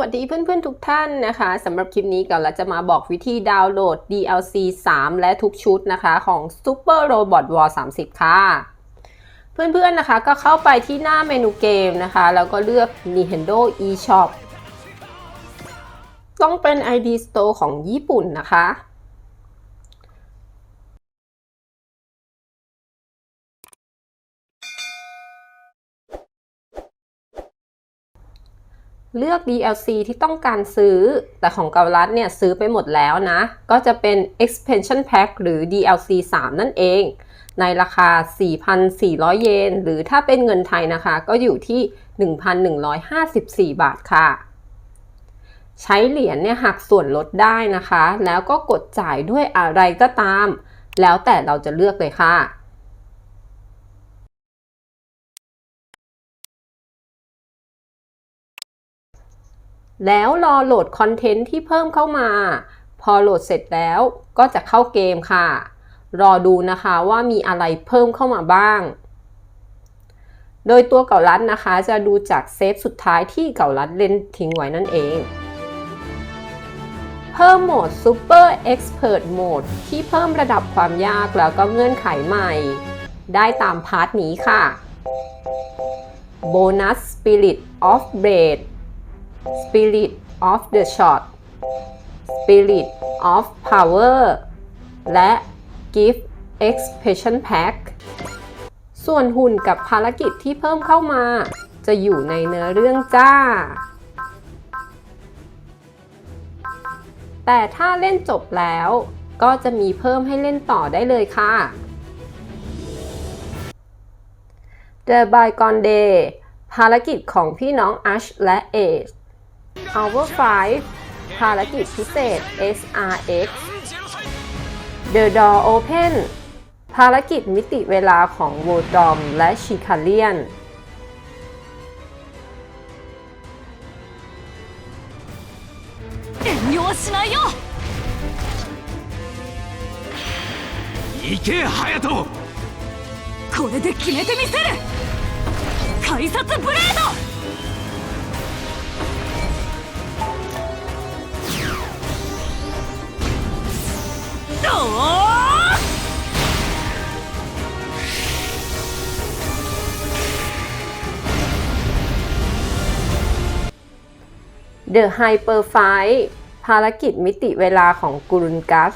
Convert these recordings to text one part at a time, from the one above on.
วัสดีเพื่อนๆทุกท่านนะคะสำหรับคลิปนี้ก่อนเราจะมาบอกวิธีดาวน์โหลด DLC 3 และทุกชุดนะคะของ Super Robot War 30 ค่ะ เพื่อนๆนะคะก็เข้าไปที่หน้าเมนูเกมนะคะ แล้วก็เลือก Nintendo eShop ต้องเป็น ID Store ของญี่ปุ่นนะคะ เลือก DLC ที่ต้องการซื้อ แต่ของเกาลัดเนี่ยซื้อไปหมดแล้วนะ ก็จะเป็น expansion pack หรือ DLC 3 นั่นเอง ในราคา 4,400 เยน หรือถ้าเป็นเงินไทยนะคะ ก็อยู่ที่ 1,154 บาทค่ะ ใช้เหรียญเนี่ยหักส่วนลดได้นะคะ แล้วก็กดจ่ายด้วยอะไรก็ตาม แล้วแต่เราจะเลือกเลยค่ะ แล้วรอโหลดคอนเทนต์ที่เพิ่มเข้ามา พอโหลดเสร็จแล้วก็จะเข้าเกมค่ะ รอดูนะคะว่ามีอะไรเพิ่มเข้ามาบ้าง โดยตัวเก่าลัดนะคะ จะดูจากเซฟสุดท้ายที่เก่าลัดเล่นทิ้งไว้นั่นเอง เพิ่มโหมด Super Expert Mode ที่เพิ่มระดับความยากแล้วก็เงื่อนไขใหม่ ได้ตามพาร์ทนี้ค่ะ Bonus Spirit of Blade Spirit of the Shot Spirit of Power และ Gift Expression Pack ส่วนหุ่นกับภารกิจที่เพิ่มเข้ามา จะอยู่ในเนื้อเรื่องจ้า แต่ถ้าเล่นจบแล้ว ก็จะมีเพิ่มให้เล่นต่อได้เลยค่ะ The Bygone Day ภารกิจของพี่น้อง Ash และ Ace Hour 5 ภารกิจพิเศษ SRX The Door Open ภารกิจมิติเวลาของโวดอมและชิคาเลียน 遠慮はしないよ行け隼人これで決めてみせる改札ブレード The Hyper Fight ภารกิจมิติเวลาของกุรุนกัส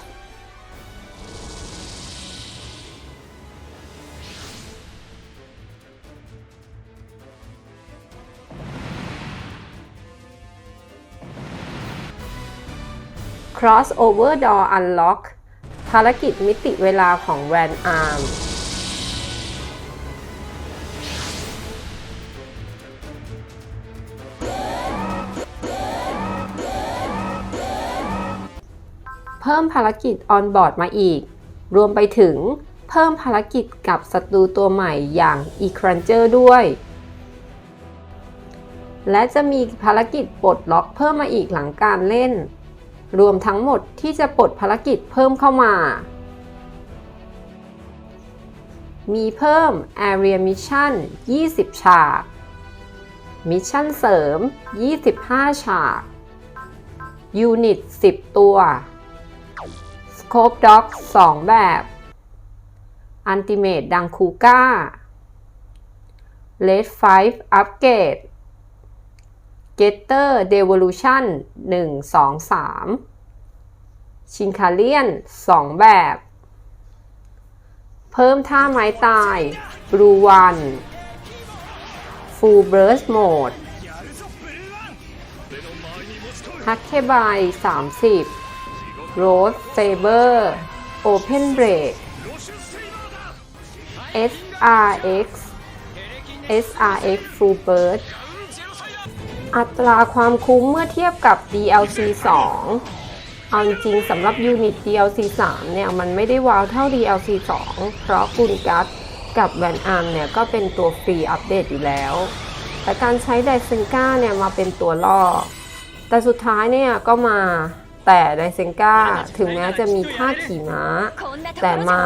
ครอสโอเวอร์ดอร์อันล็อกภารกิจมิติเวลาของแวนอาร์ เพิ่มภารกิจออนบอร์ดมาอีก รวมไปถึงเพิ่มภารกิจกับศัตรูตัวใหม่อย่าง e c r a n g e r ด้วย และจะมีภารกิจปลดล็อกเพิ่มมาอีกหลังการเล่น รวมทั้งหมดที่จะปลดภารกิจเพิ่มเข้ามา มีเพิ่ม Area Mission 20 ฉาก มิชชั่นเสริม 25 ฉาก ยูนิต 10 ตัว โคบด็อกสองแบบอันติเมตดังคูก้าเลดไฟฟ์อัปเกรดเกตเตอร์เดเวลูชันหนึ่งสองสามชิงคาเลียนสองแบบ เพิ่มท่าไม้ตายบลูวันฟูลเบิร์สโหมดฮักเคบายสามสิบ 30 Road Saber Open Break SRX SRX Full Burst อัตราความคุ้มเมื่อเทียบกับ DLC 2 เอาจริงสำหรับยูนิต DLC 3 เนี่ย มันไม่ได้ว้าวเท่า DLC 2 เพราะกุนกัสกับแวนอาร์มเนี่ย ก็เป็นตัวฟรีอัปเดตอยู่แล้ว แต่การใช้ไดเซนก้าเนี่ย มาเป็นตัวล่อ แต่สุดท้ายเนี่ย ก็มา แต่ไดเซนก้าถึงแม้จะมีท่าขี่ม้า แต่มา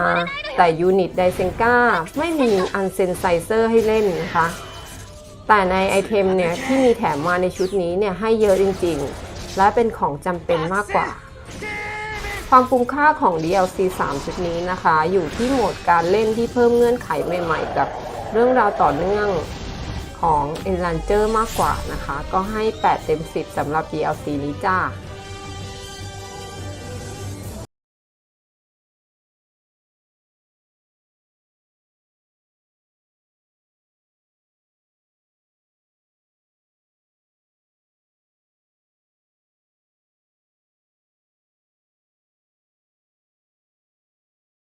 แต่ยูนิตไดเซนก้าไม่มีอันเซนไซเซอร์ให้เล่นนะคะ แต่ในไอเทมเนี่ยที่มีแถมมาในชุดนี้เนี่ยให้เยอะจริงๆ และเป็นของจำเป็นมากกว่า ความคุ้มค่าของ DLC 3 ชุดนี้นะคะ อยู่ที่โหมดการเล่นที่เพิ่มเงื่อนไขใหม่ๆ กับเรื่องราวต่อเนื่องของ e n l a n g e r มากกว่านะคะ ก็ให้ 8 เต็ม 10สำหรับ DLC นี้จ้า